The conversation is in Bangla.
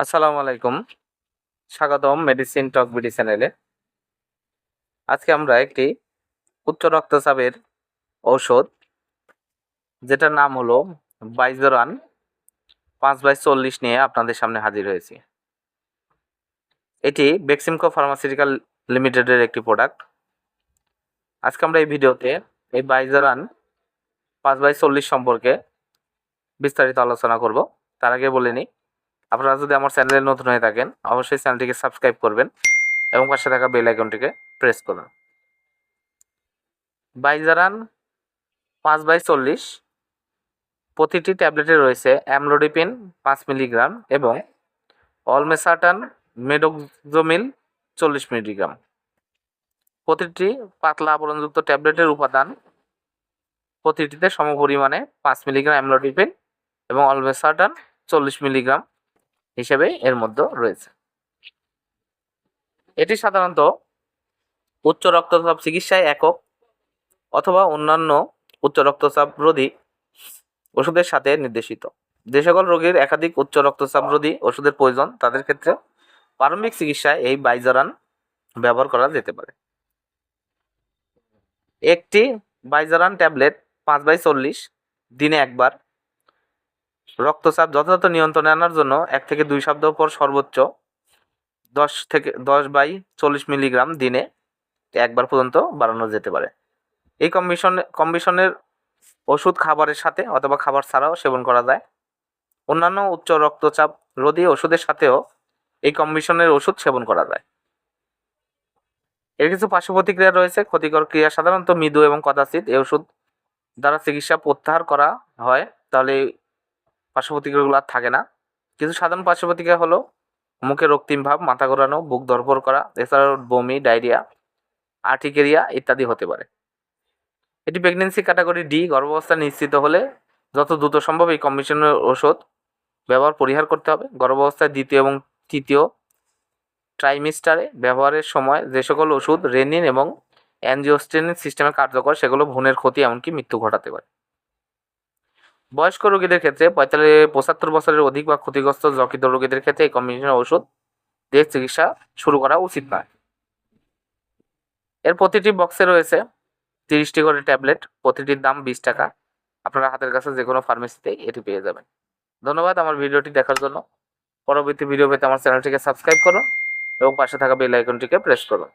আসসালামু আলাইকুম। স্বাগতম মেডিসিন টক বিডি চ্যানেলে আজকে আমরা একটি উচ্চ রক্তচাপের ঔষধ, যেটার নাম হলো বাইজরান পাঁচ বাই চল্লিশ নিয়ে আপনাদের সামনে হাজির হয়েছি। এটি বেক্সিমকো ফার্মাসিউটিক্যাল লিমিটেডের একটি প্রোডাক্ট আজকে আমরা এই ভিডিওতে এই বাইজরান পাঁচ বাই চল্লিশ সম্পর্কে বিস্তারিত আলোচনা করব। তার আগে বলে নিই আপনারা যদি আমার চ্যানেলে নতুন হয়ে থাকেন, অবশ্যই চ্যানেলটিকে সাবস্ক্রাইব করবেন এবং পাশে থাকা বেল আইকনটিকে প্রেস করুন। বাইজারান পাঁচ বাই চল্লিশ প্রতিটি ট্যাবলেটে রয়েছে অ্যামলোডিপিন পাঁচ মিলিগ্রাম এবং অলমেসাটান মেডোক্সোমিল চল্লিশ মিলিগ্রাম। প্রতিটি পাতলা আবরণযুক্ত ট্যাবলেটের উপাদান প্রতিটিতে সমপরিমাণে পাঁচ মিলিগ্রাম অ্যামলোডিপিন এবং অলমেসাটান চল্লিশ মিলিগ্রাম। হিসেবে এর মধ্যে রয়েছে। এটি সাধারণত উচ্চ রক্তচাপ চিকিৎসায় একক অথবা অন্যান্য উচ্চ রক্তচাপ রোধী ওষুধের সাথে নির্দেশিত। যে সকল রোগীর একাধিক উচ্চ রক্তচাপ রোধী ওষুধের প্রয়োজন, তাদের ক্ষেত্রে প্রারম্ভিক চিকিৎসায় এই বাইজারান ব্যবহার করা যেতে পারে। একটি বাইজারান ট্যাবলেট পাঁচ বাই চল্লিশ দিনে একবার রক্তচাপ যথাযথ নিয়ন্ত্রণে আনার জন্য এক থেকে দুই সপ্তাহ পর সর্বোচ্চ দশ থেকে দশ বাই চল্লিশ মিলিগ্রাম দিনে একবার পর্যন্ত বাড়ানো যেতে পারে। এই কম্বিশন, কম্বিশনের ওষুধ খাবারের সাথে অথবা খাবার ছাড়াও সেবন করা যায়। অন্যান্য উচ্চ রক্তচাপ রোধী ওষুধের সাথেও এই কম্বিশনের ওষুধ সেবন করা যায়। এর কিছু পার্শ্ব প্রতিক্রিয়া রয়েছে। ক্ষতিকর ক্রিয়া সাধারণত মৃদু এবং কদাচিৎ এই ওষুধ দ্বারা চিকিৎসা প্রত্যাহার করা হয়। তাহলে এই পার্শ্ব প্রতিক্রিয়াগুলো আর থাকে না। কিছু সাধারণ পার্শ্ব প্রতিক্রিয়া হলো মুখে রক্তিম ভাব, মাথা ঘোরানো, বুক ধরপড় করা, এছাড়াও বমি, ডায়রিয়া আর্টিকেরিয়া ইত্যাদি হতে পারে। এটি প্রেগনেন্সি ক্যাটাগরি ডি গর্ভাবস্থা নিশ্চিত হলে যত দ্রুত সম্ভব এই কম্বিশনের ওষুধ ব্যবহার পরিহার করতে হবে। গর্ভাবস্থায় দ্বিতীয় এবং তৃতীয় ট্রাইমিস্টারে ব্যবহারের সময় যে সকল ওষুধ রেনিন এবং অ্যানজিওস্টেনিন সিস্টেমে কার্যকর, সেগুলো ভ্রূণের ক্ষতি এমনকি মৃত্যু ঘটাতে পারে। বয়স্ক রোগীদের ক্ষেত্রে পঁয়তাল্লিশ, পঁচাত্তর বছরের অধিক বা ক্ষতিগ্রস্ত যকৃত রোগীদের ক্ষেত্রে এই কম্বিনেশনের ওষুধ দিয়ে চিকিৎসা শুরু করা উচিত নয়। এর প্রতিটি বক্সে রয়েছে তিরিশটি করে ট্যাবলেট, প্রতিটির দাম বিশ টাকা। আপনারা হাতের কাছে যে কোনো ফার্মেসিতেই এটি পেয়ে যাবেন। ধন্যবাদ আমার ভিডিওটি দেখার জন্য। পরবর্তী ভিডিও পেতে আমার চ্যানেলটিকে সাবস্ক্রাইব করুন এবং পাশে থাকা বেল আইকনটিকে প্রেস করুন।